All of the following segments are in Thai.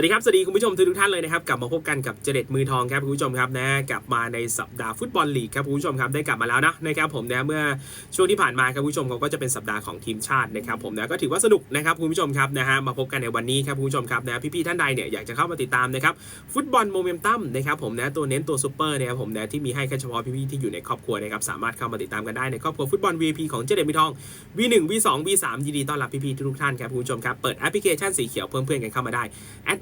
วัสดีครับ สวัสดีคุณผู้ชมทุกท่านเลยนะครับ กลับมาพบกันกับเจเด็ดมือทองครับคุณผู้ชมครับนะกลับมาในสัปดาห์ฟุตบอลลีกครับคุณผู้ชมครับได้กลับมาแล้วนะนะครับผมนะเมื่อช่วงที่ผ่านมาครับคุณผู้ชมเขาก็จะเป็นสัปดาห์ของทีมชาตินะครับผมนะก็ถือว่าสนุกนะครับคุณผู้ชมครับนะฮะมาพบกันในวันนี้ครับคุณผู้ชมครับนะพี่ๆท่านใดเนี่ยอยากจะเข้ามาติดตามนะครับฟุตบอลโมเมนตัมนะครับผมนะตัวเน้นตัวซูเปอร์นะครับผมนะที่มีให้แค่เฉพาะพี่ๆที่อยู่ในครอบครัวนะครับสามารถเข้ามาติดตามกันได้ในครอบครัวฟุตบอล VIP ของเจเด็ดมือทอง V1 V2 V3 ยินดีต้อนรับพี่ๆทุกท่านครับคุณผู้ชมครับเปิดแอปพลิเคชันสีเขียวเพิ่มเพื่อนกันเข้ามาได้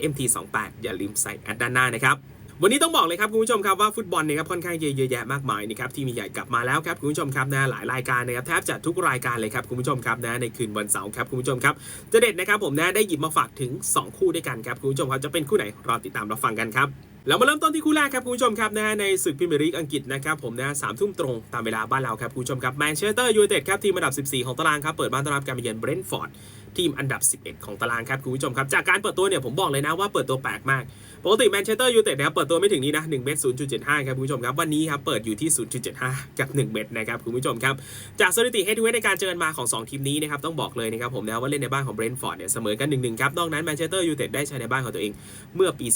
@mt28 อย่าลืมใส่แอดด้านหน้านะครับวันนี้ต้องบอกเลยครับคุณผู้ชมครับว่าฟุตบอลเนี่ยครับค่อนข้างเยอะแยะมากมายนะครับที่มีใหญ่กลับมาแล้วครับคุณผู้ชมครับนะหลายรายการนะครับแทบจะทุกรายการเลยครับคุณผู้ชมครับนะในคืนวันเสาร์ครับคุณผู้ชมครับจะเด็ดนะครับผมนะได้หยิบมาฝากถึง 2 คู่ด้วยกันครับคุณผู้ชมครับจะเป็นคู่ไหนรอติดตามรับฟังกันครับแล้วมาเริ่มต้นที่คู่แรกครับคุณผู้ชมครับนะในศึกพรีเมียร์ลีกอังกฤษนะครับผมนะสามทุ่มตรงตามเวลาบ้านเราครับคุณผู้ชมครับแมนเชสเตอร์ยูไนเต็ดครับทีมอันดับ 14 ของตารางครับเปิดบ้านต้อนรับการเยือนเบรนท์ฟอร์ด ทีมอันดับ 11 ของตารางครับคุณผู้ชมครับ จากการเปิดตัวเนี่ยผมบอกเลยนะว่าเปิดตัวแปลกมาก ปกติแมนเชสเตอร์ยูไนเต็ดนะครับเปิดตัวไม่ถึงนี้นะ1เมตร0.75 ครับคุณผู้ชมครับ วันนี้ครับเปิดอยู่ที่ 0.75 กับ 1 เมตรนะครับคุณผู้ชมครับ จากสถิติเฮดทูเฮดในการเจอกันมาของ 2 ทีมนี้นะครับต้องบอกเลยนะครับผมนะว่าเล่นในบ้านของเบรนท์ฟอร์ดเนี่ยเสมอกัน1-1ครับนอกนั้นแมนเชสเตอร์ยูไนเต็ดได้ใช้ในบ้านของตัวเองเมื่อปี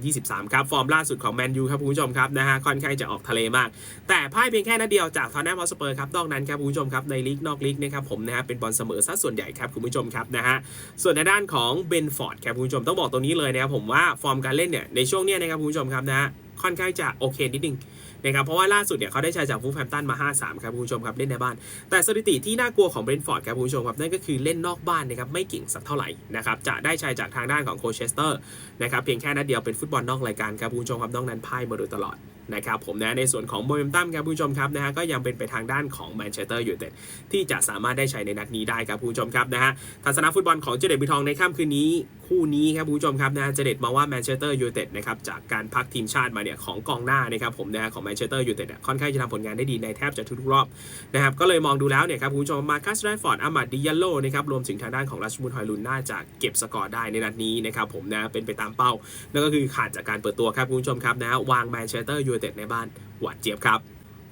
2023 ครับฟอร์มล่าสุดของแมนยูครับคุณผู้ชมครับนะฮะค่อนข้างจะออกทะเลมาก แต่พ่ายเพียงแค่นัดเดียวจากทอนแนมฮอสเปอร์ครับนอกนั้นครับคุณผู้ชมครับในลีกนอกลีกนะครับผมนะฮะเป็นบอลเสมอซะส่วนใหญ่ครับคุณผู้ชมครับนะฮะ ส่วนในด้านของเบนฟอร์ดครับคุณผู้ชมต้องบอกตรงนี้เลยนะครับผมว่าฟอร์มการเล่นเนี่ยในช่วงเนี้ยนะครับคุณผู้ชมครับนะฮะค่อนข้างจะโอเคนิดนึงนะครับเพราะว่าล่าสุดเนี่ยเขาได้ชัยจากฟูลแฮมตันมา 5-3 ครับคุณผู้ชมครับเล่นในบ้าน แต่สถิติที่น่ากลัวของเบรนฟอร์ดครับคุณผู้ชมครับนั่นก็คือเล่นนอกบ้านนะครับไม่เก่งสักเท่าไหร่นะครับจะได้ชัยจากทางด้านของโคเชสเตอร์นะครับเพียงแค่นัดเดียวเป็นฟุตบอลนอกรายการครับคุณผู้ชมครับนอกนั้นพ่ายมาโดยตลอดนะครับผมนะในส่วนของโมเมนตัมครับคุณผู้ชมครับนะฮะก็ยังเป็นไปทางด้านของแมนเชสเตอร์ยูไนเต็ดที่จะสามารถได้ใชัยในนัดนี้ได้ครับคุณผู้ชมครับนะฮะทัศนฟุตบอลของเจเด็ดบิทองในค่ำคืนนี้คู่นี้ครับคุณผู้ชมครับนะเจเด็ดมาว่าแมนเชสเตอร์ยูไนเต็ดนะครับจากการพักทีมชาติมาเนี่ยของกองหน้านะครับผมนะของแมนเชสเตอร์ยูไนเต็ดค่อนข้างจะทำผลงานได้ดีในแทบจะทุกๆรอบนะครับก็เลยมองดูแล้วเนี่ยครับคุณผู้ชมมาคัสแรฟอร์ดอามาดดิยัลโลนะครับรวมถึงทางด้านของรัชมุนฮอยลุนน่าจะเก็บสกอร์ได้ในนัดนี้นะครับผมนะเป็นไปตามเป้านั่นก็คือขาดจากการเปิดตัวครับคุณผู้ชมครับนะวางแมนเชสเตอร์ยูไนเต็ดในบ้านหวาดเจี๊ยบครับ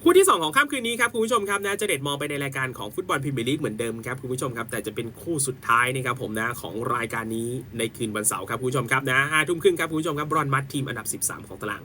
คู่ที่ 2 ของค่ำคืนนี้ครับคุณผู้ชมครับนะจะเด็ดมองไปในรายการของฟุตบอลพรีเมียร์ลีกเหมือนเดิมครับคุณผู้ชมครับแต่จะเป็นคู่สุดท้ายนะครับผมนะของรายการนี้ในคืนวันเสาร์ครับคุณผู้ชมครับนะห้าทุ่มครึ่งครับคุณผู้ชมครับบรอนมัดทีมอันดับ 13 ของตาราง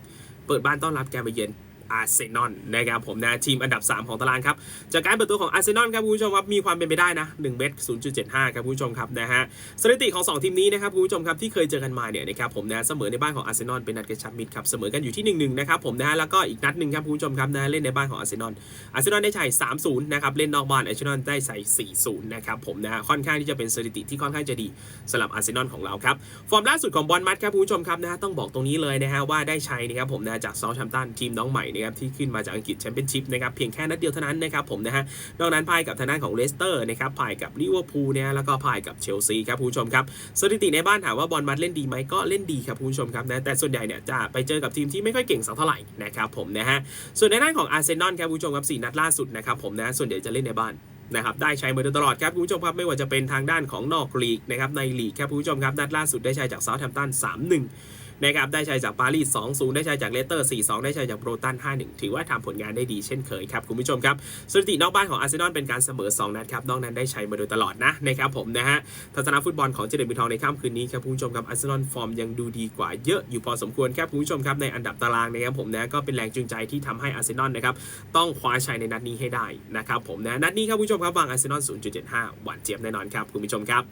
เปิดบ้านต้อนรับแกมเยือน อาร์เซนอลนะครับผมนะทีมอันดับ 3 ของตารางครับ จากการเปิดตัวของอาร์เซนอลครับคุณผู้ชมครับมีความเป็นไปได้นะ1เมตร0.75 ครับคุณผู้ชมครับนะฮะสถิติของ 2 ทีมนี้นะครับคุณผู้ชมครับที่เคยเจอกันมาเนี่ยนะครับผมนะเสมอในบ้านของอาร์เซนอลเป็นนัดกระชับมิตรครับเสมอกันอยู่ที่ 1-1 นะครับผมนะฮะแล้วก็อีกนัดหนึ่งครับคุณผู้ชมครับนะเล่นในบ้านของอาร์เซนอลอาร์เซนอลได้ใช้3-0นะครับเล่นนอกบ้านอาร์เซนอลได้ใส่4-0นะครับผมนะค่อนข้างที่จะเป็นสถิติที่ค่อนข้างจะดีสำหรับอาร์เซนอลของเราครับฟอร์มล่าสุดของบอลมัดครับคุณผู้ชมครับนะฮะต้องบอกตรงนี้เลยนะฮะว่าได้ใช้นะครับผมนะจากซอลแชมป์ตันทีมน้องใหม่นะครับที่ขึ้นมาจากอังกฤษแชมเปี้ยนชิพนะครับเพียงแค่นัดเดียวเท่านั้นนะครับผมนะฮะนอกนั้นพ่ายกับทางด้านของเลสเตอร์นะครับพ่ายกับลิเวอร์พูลเนี่ยแล้วก็พ่ายกับเชลซีครับผู้ชมครับสถิติในบ้านถามว่าบอลมัดเล่นดีไหมก็เล่นดีครับผู้ชมครับนะแต่ส่วนใหญ่เนี่ยจะไปเจอกับทีมที่ไม่ค่อยเก่งสักเท่าไหร่นะครับผมนะฮะส่วนในด้านของอาร์เซนอลครับผู้ชมครับสี่นัดล่าสุดนะครับผมนะส่วนใหญ่จะเล่นในบ้านนะครับได้ใช้มาโดยตลอดครับคุณผู้ชมครับไม่ว่าจะเป็นทางด้านของนอกลีกนะครับในลีกครับคุณผู้ชมครับนัดล่าสุดได้ใช้จากเซาท์แฮมป์ตัน3-1 นะครับได้ใช้จากปารีส 2-0 ได้ใช้จากเลสเตอร์ 4-2 ได้ใช้จากโบรตัน 5-1 ถือว่าทำผลงานได้ดีเช่นเคยครับ คุณผู้ชมครับสถิตินอกบ้านของอาร์เซนอลเป็นการเสมอ 2 นัดครับนอกนั้นได้ใช้มาโดยตลอดนะนะครับผมนะฮะทัศนฟุตบอลของเจเดนบิทองในค่ำคืนนี้ครับคุณผู้ชมครับอาร์เซนอลฟอร์มยังดูดีกว่าเยอะอยู่พอสมควรครับคุณผู้ชมครับในอันดับตารางนะครับผมนะก็เป็นแรงจูงใจที่ทำให้อาร์เซนอลนะครับต้องคว้าชัยในนัดนี้ให้ได้นะครับผมนะนัดนี้ครับคุณผู้ชมครับวางอาร์เซนอล0.75 หวานเจี๊ยบแน่นอนครับคุณผู้ชมครับ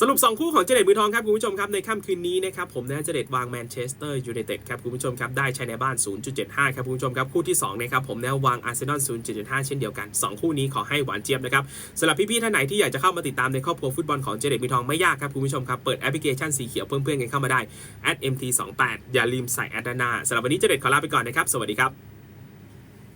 สรุป 2 คู่ของเจเด็ดมือทองครับคุณผู้ชมครับในค่ำคืนนี้นะครับผมนะเจเด็ดวางแมนเชสเตอร์ยูไนเต็ดครับคุณผู้ชมครับได้ชัยในบ้าน 0.75 ครับคุณผู้ชมครับคู่ที่2นะครับผมนะวางอาร์เซนอล 0.75 เช่นเดียวกัน 2 คู่นี้ขอให้หวานเจี๊ยบนะครับสำหรับพี่ๆท่านไหนที่อยากจะเข้ามาติดตามในครอบครัวฟุตบอลของเจเด็ดมือทองไม่ยากครับคุณผู้ชมครับเปิดแอปพลิเคชันสีเขียวเพื่อนๆกันเข้ามาได้ @mt28 อย่าลืมใส่แอดด้านหน้าสำหรับวันนี้เจเด็ดขอลาไปก่อนนะครับสวัสดีครับ